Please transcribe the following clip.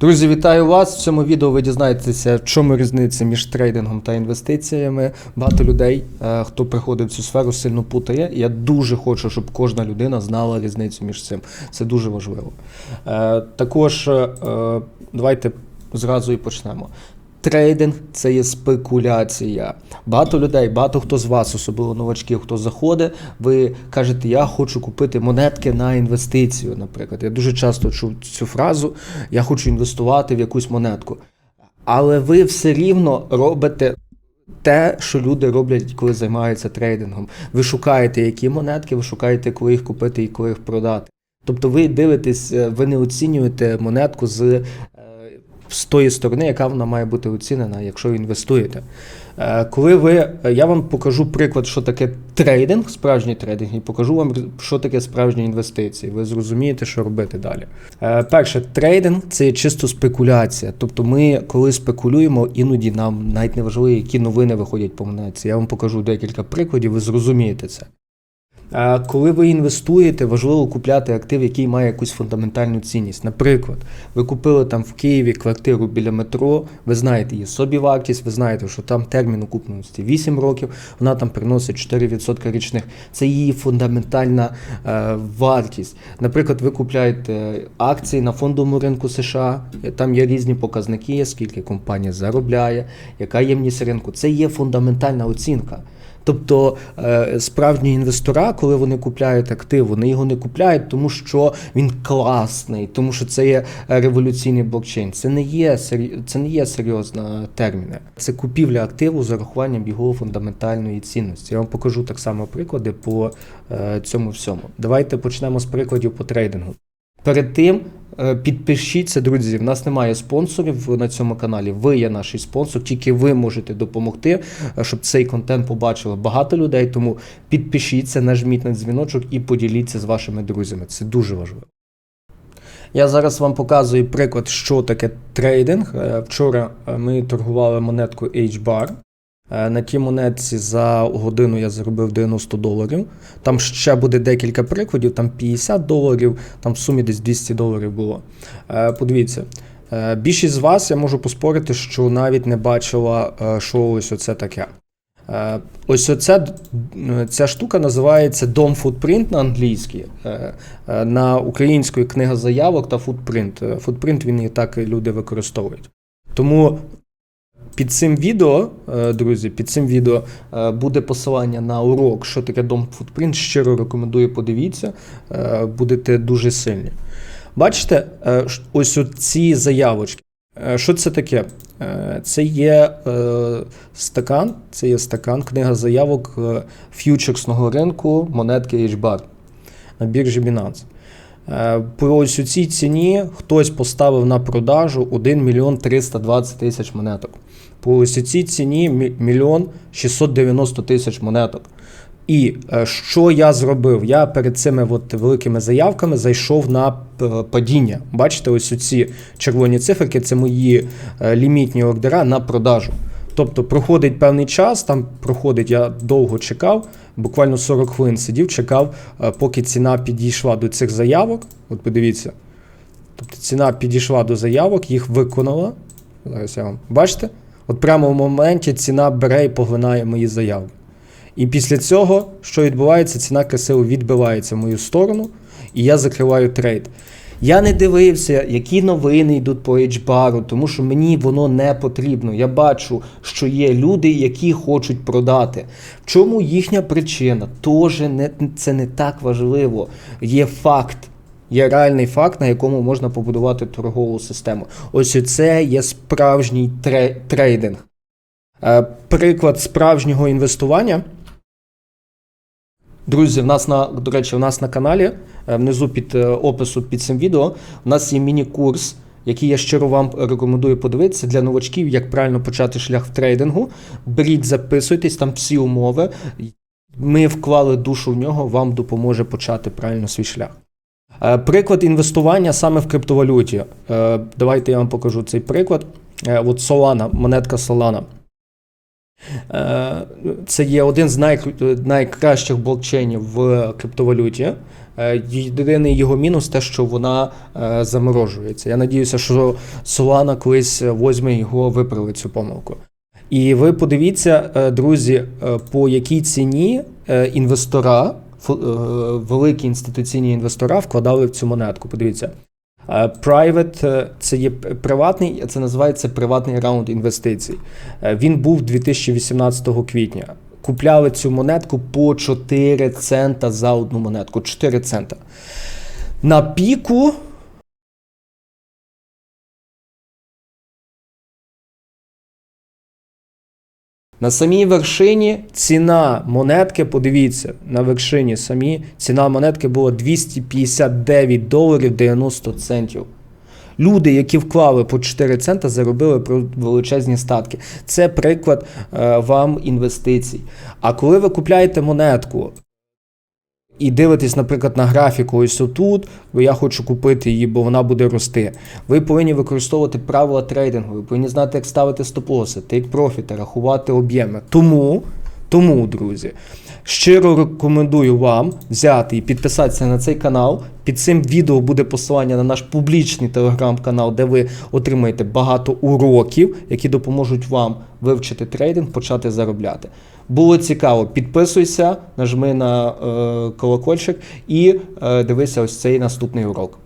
Друзі, вітаю вас! В цьому відео ви дізнаєтеся, в чому різниця між трейдингом та інвестиціями. Багато людей, е, хто приходить в цю сферу, сильно путає. Я дуже хочу, щоб кожна людина знала різницю між цим. Це дуже важливо. Е, Також е, давайте зразу і почнемо. Трейдинг це є спекуляція. Багато людей, багато хто з вас, особливо новачків, хто заходить, ви кажете, я хочу купити монетки на інвестицію. Наприклад, я дуже часто чув цю фразу: я хочу інвестувати в якусь монетку. Але ви все рівно робите. Те, що люди роблять, коли займаються трейдингом. Ви шукаєте, які монетки, ви шукаєте, коли їх купити і коли їх продати. Тобто ви дивитесь, е, ви не оцінюєте монетку з, з тої сторони, яка вона має бути оцінена, якщо ви інвестуєте. Е, Коли ви, е, я вам покажу приклад, що таке трейдинг, справжній трейдинг, і покажу вам, що таке справжні інвестиції. Ви зрозумієте, що робити далі. Е, Перше, трейдинг це чисто спекуляція. Тобто, ми, коли спекулюємо, іноді нам навіть не важливо, які новини виходять по монетці. Я вам покажу декілька прикладів, ви зрозумієте це. Коли ви інвестуєте, важливо купляти актив, який має якусь фундаментальну цінність. Наприклад, ви купили там в Києві квартиру біля метро, ви знаєте її собівартість, ви знаєте, що там термін окупності 8 років, вона там приносить 4% річних. Це її фундаментальна е, вартість. Наприклад, ви купляєте акції на фондовому ринку США, там є різні показники, скільки компанія заробляє, яка ємність ринку. Це є фундаментальна оцінка. Тобто е, справжні інвестора, коли вони купляють актив, вони його не купляють, тому що він класний, тому що це є революційний блокчейн. Це не є це не є серйозна терміни. Це купівля активу з урахуванням його фундаментальної цінності. Я вам покажу так само приклади по е, цьому всьому. Давайте почнемо з прикладів по трейдингу. Перед тим е, підпишіться, друзі. В нас немає спонсорів на цьому каналі. Ви є наш спонсор, тільки ви можете допомогти, е, щоб цей контент побачило багато людей. Тому підпишіться, нажміть на дзвіночок і поділіться з вашими друзями. Це дуже важливо. Я зараз вам показую приклад, що таке трейдинг. Е, Вчора ми торгували монетку H-Bar. Е, На тій монетці за годину я заробив 90 доларів. Там ще буде декілька прикладів, там 50 доларів, там в сумі десь 200 доларів було. Е, Подивіться. е, Більшість з вас я можу поспорити, що навіть не бачила, що ось оце таке. Ось оця, д- ця штука називається Dom Footprint на англійській. На української книга заявок та. Е, Footprint він і так люди використовують. Тому під цим відео, е, друзі, під цим відео е, буде посилання на урок, що таке Dom Footprint. Щиро рекомендую, подивіться, е, будете дуже сильні. Бачите, ось ці заявочки. Що це таке? Це є стакан, це є стакан, книга заявок ф'ючерсного ринку монетки HBAR на біржі Binance. Е, По ось цій ціні хтось поставив на продажу 1 мільйон 320 тисяч монеток. По ось цій ціні мі- мільйон 690 тисяч монеток. І е, що я зробив? Я перед цими от великими заявками зайшов на падіння. Бачите, ось ці червоні циферки це мої е, лімітні ордера на продажу. Тобто проходить певний час, там проходить, я довго чекав, буквально 40 хвилин сидів, чекав, е, поки ціна підійшла до цих заявок. От подивіться. Тобто ціна підійшла до заявок, їх виконала. Зараз я вам бачите? От прямо в моменті ціна бере і поглинає мої заявки. І після цього, що відбувається, ціна красиво відбивається в мою сторону, і я закриваю трейд. Я не дивився, які новини йдуть по H-бару, тому що мені воно не потрібно. Я бачу, що є люди, які хочуть продати. В чому їхня причина? Тоже не, це не так важливо. Є факт. Є реальний факт, на якому можна побудувати торгову систему. Ось це є справжній трейдинг. Е, Приклад справжнього інвестування. Друзі, в нас на, до речі, в нас на каналі, е, внизу під е, опису під цим відео, у нас є міні-курс, який я щиро вам рекомендую подивитися для новачків, як правильно почати шлях в трейдингу. Беріть, записуйтесь, там всі умови. Ми вклали душу в нього, вам допоможе почати правильно свій шлях. Е, Приклад інвестування саме в криптовалюті. Давайте я вам покажу цей приклад. От Solana, монетка Solana. Е, Це є один з най- найкращих блокчейнів в криптовалюті. Е, Єдиний його мінус те, що вона е, заморожується. Я надіюся, що Solana колись возьме його виправить цю помилку. І ви подивіться, друзі, по якій ціні інвестора, великі інституційні інвестора вкладали в цю монетку. Подивіться. Е, Private е, це є приватний, це називається приватний раунд інвестицій. Е, Він був 2018 квітня. Купляли цю монетку по 4 цента за одну монетку. 4 цента. На піку. На самій вершині ціна монетки, подивіться, на вершині самі ціна монетки була 259 доларів 90 центів. Люди, які вклали по 4 цента, заробили величезні статки. Це приклад е, вам інвестицій. А коли ви купляєте монетку і дивитесь, наприклад, на графіку ось отут, бо я хочу купити її, бо вона буде рости. Ви повинні використовувати правила трейдингу, ви повинні знати, як ставити стоп-лоси, тейк-профіти, рахувати об'єми. Тому, тому, друзі, щиро рекомендую вам взяти і підписатися на цей канал. Під цим відео буде посилання на наш публічний телеграм-канал, де ви отримаєте багато уроків, які допоможуть вам вивчити трейдинг, почати заробляти. Було цікаво, підписуйся, нажми на е, колокольчик і е, дивися ось цей наступний урок.